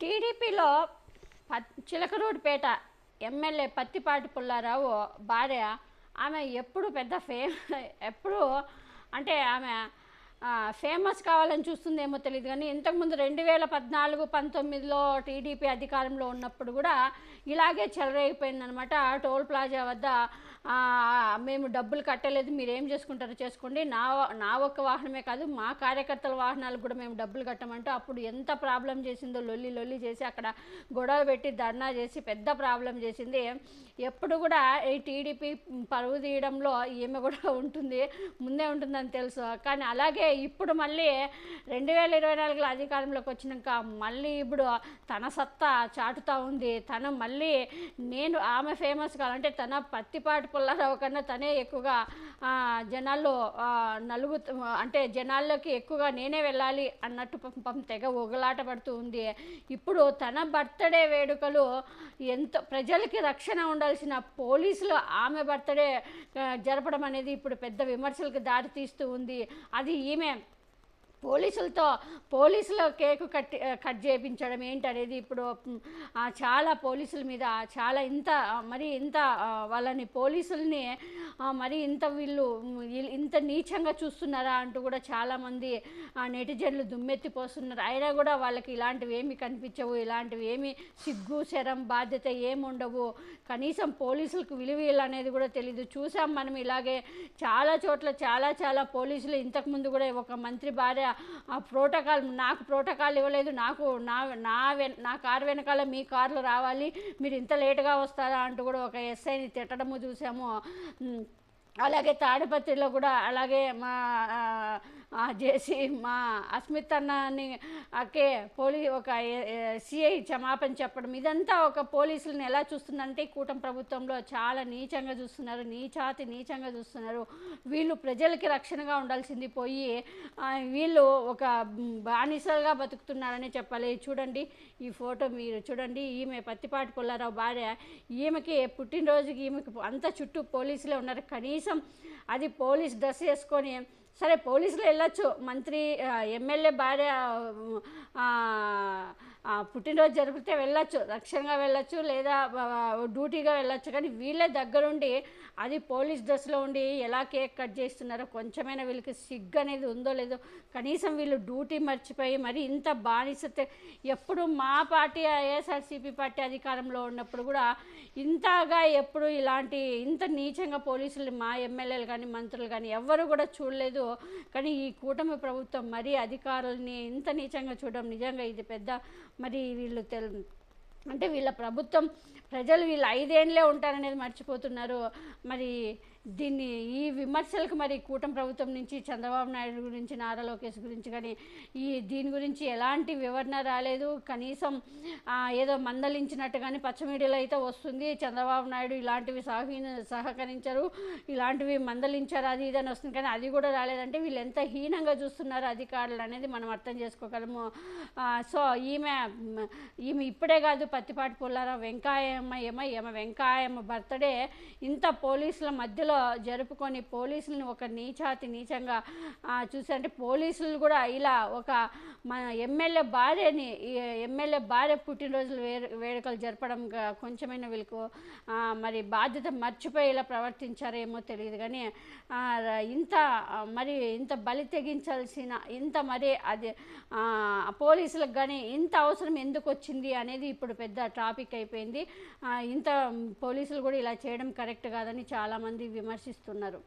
టీడీపీలో పత్ చిలకరూడిపేట ఎమ్మెల్యే పత్తిపాటి పుల్లారావు భార్య ఆమె ఎప్పుడు పెద్ద ఫేమ్ ఎప్పుడు అంటే ఆమె ఫేమస్ కావాలని చూస్తుందేమో తెలియదు కానీ ఇంతకుముందు రెండు వేల పద్నాలుగు పంతొమ్మిదిలో టీడీపీ అధికారంలో ఉన్నప్పుడు కూడా ఇలాగే చెలరైపోయిందనమాట టోల్ ప్లాజా వద్ద మేము డబ్బులు కట్టలేదు మీరు ఏం చేసుకుంటారో చేసుకోండి. నా నా ఒక్క వాహనమే కాదు మా కార్యకర్తల వాహనాలకు కూడా మేము డబ్బులు కట్టమంటూ అప్పుడు ఎంత ప్రాబ్లం చేసిందో లొల్లి లొల్లి చేసి అక్కడ గొడవ పెట్టి ధర్నా చేసి పెద్ద ప్రాబ్లం చేసింది. ఎప్పుడు కూడా ఈ టీడీపీ పరువు తీయడంలో ఈమె కూడా ఉంటుంది ముందే ఉంటుందని తెలుసు. కానీ అలాగే ఇప్పుడు మళ్ళీ రెండు వేల ఇరవై నాలుగులో అధికారంలోకి వచ్చినాక మళ్ళీ ఇప్పుడు తన సత్తా చాటుతూ ఉంది. తను మళ్ళీ నేను ఆమె ఫేమస్ కావాలంటే తన పత్తిపాటి పుల్లారావు కన్నా తనే ఎక్కువగా జనాల్లో నలుగు అంటే జనాల్లోకి ఎక్కువగా నేనే వెళ్ళాలి అన్నట్టు పంపం తెగ ఒగలాట పడుతూ ఉంది. ఇప్పుడు తన బర్త్డే వేడుకలు ఎంతో ప్రజలకి రక్షణ ఉండాల్సిన పోలీసులు ఆమె బర్త్డే జరపడం అనేది ఇప్పుడు పెద్ద విమర్శలకు దారి తీస్తూ ఉంది. అది ఈమె పోలీసులతో పోలీసుల కేకు కట్టి కట్ చేయించడం ఏంటనేది ఇప్పుడు చాలా పోలీసుల మీద చాలా ఇంత మరి ఇంత వాళ్ళని పోలీసుల్ని మరి ఇంత వీళ్ళు ఇంత నీచంగా చూస్తున్నారా అంటూ కూడా చాలామంది నెటిజన్లు దుమ్మెత్తిపోస్తున్నారు. అయినా కూడా వాళ్ళకి ఇలాంటివి ఏమి కనిపించవు ఇలాంటివి ఏమి సిగ్గు శరం బాధ్యత ఏముండవు. కనీసం పోలీసులకు విలువ అనేది కూడా తెలియదు చూసాం మనం ఇలాగే చాలా చోట్ల చాలా చాలా పోలీసులు ఇంతకుముందు కూడా ఒక మంత్రి భార్య ఆ ప్రోటోకాల్ నాకు ప్రోటోకాల్ ఇవ్వలేదు నాకు నా నా నా కారు వెనకాల మీ కార్లు రావాలి మీరు ఇంత లేటుగా వస్తారా అంటూ కూడా ఒక ఎస్ఐని తిట్టడము చూసాము. అలాగే తాడిపత్రిలో కూడా అలాగే మా చేసి మా అస్మిత్ అన్నని అకే పోలీ ఒక సిఐ క్షమాపణ చెప్పడం. ఇదంతా ఒక పోలీసులను ఎలా చూస్తుందంటే కూటమి ప్రభుత్వంలో చాలా నీచంగా చూస్తున్నారు. నీచాతి నీచంగా చూస్తున్నారు. వీళ్ళు ప్రజలకి రక్షణగా ఉండాల్సింది పోయి వీళ్ళు ఒక బానిసలుగా బతుకుతున్నారని చెప్పాలి. చూడండి ఈ ఫోటో మీరు చూడండి. ఈమె పత్తిపాటి పుల్లారావు భార్య. ఈమెకి పుట్టినరోజుకి ఈమెకి అంత చుట్టూ పోలీసులే ఉన్నారు. కనీసం అది పోలీస్ డ్రెస్ వేసుకొని సరే పోలీసులు వెళ్ళొచ్చు. మంత్రి ఎమ్మెల్యే భార్య పుట్టినరోజు జరిపితే వెళ్ళొచ్చు రక్షణగా వెళ్ళొచ్చు లేదా డ్యూటీగా వెళ్ళొచ్చు. కానీ వీళ్ళే దగ్గరుండి అది పోలీస్ డ్రెస్లో ఉండి ఎలా కేక్ కట్ చేస్తున్నారో కొంచెమైనా వీళ్ళకి సిగ్గు అనేది ఉందో లేదో కనీసం వీళ్ళు డ్యూటీ మర్చిపోయి మరి ఇంత బానిసతే ఎప్పుడు మా పార్టీ ఏఎస్ఆర్సీపీ పార్టీ అధికారంలో ఉన్నప్పుడు కూడా ఇంతగా ఎప్పుడు ఇలాంటి ఇంత నీచంగా పోలీసులు మా ఎమ్మెల్యేలు కానీ మంత్రులు కానీ ఎవ్వరు కూడా చూడలేదు. కానీ ఈ కూటమి ప్రభుత్వం మరీ అధికారుల్ని ఇంత నీచంగా చూడడం నిజంగా ఇది పెద్ద మరి వీళ్ళు తెల్ అంటే వీళ్ళ ప్రభుత్వం ప్రజలు వీళ్ళు ఐదేండ్లే ఉంటారనేది మర్చిపోతున్నారు. మరి దీన్ని ఈ విమర్శలకు మరి కూటమి ప్రభుత్వం నుంచి చంద్రబాబు నాయుడు గురించి నారా లోకేష్ గురించి కానీ ఈ దీని గురించి ఎలాంటి వివరణ రాలేదు. కనీసం ఏదో మందలించినట్టు కానీ పచ్చ మీడియాలో అయితే వస్తుంది. చంద్రబాబు నాయుడు ఇలాంటివి సహీన సహకరించరు. ఇలాంటివి మందలించారు అది ఇది అని వస్తుంది. కానీ అది కూడా రాలేదంటే వీళ్ళు ఎంత హీనంగా చూస్తున్నారు అధికారులు అనేది మనం అర్థం చేసుకోగలము. సో ఈమె ఈమె ఇప్పుడే కాదు పత్తిపాటి పుల్లారావు వెంకాయమ్మ ఏమ ఏమ వెంకాయమ్మ బర్త్డే. ఇంత పోలీసుల మధ్యలో జరుపుకొని పోలీసులను ఒక నీచాతి నీచంగా చూసారంటే పోలీసులు కూడా ఇలా ఒక మన ఎమ్మెల్యే భార్యని ఎమ్మెల్యే భార్య పుట్టినరోజులు వేడుకలు జరపడం కొంచెమైన కొంచెమైనా వీళ్ళకు మరి బాధ్యత మర్చిపోయి ఇలా ప్రవర్తించారేమో తెలియదు. కానీ ఇంత మరి ఇంత బలి తెగించాల్సిన ఇంత మరి అది పోలీసులకు కానీ ఇంత అవసరం ఎందుకు వచ్చింది అనేది ఇప్పుడు పెద్ద టాపిక్ అయిపోయింది. ఇంత పోలీసులు కూడా ఇలా చేయడం కరెక్ట్ కాదని చాలామంది విమర్శిస్తున్నారు.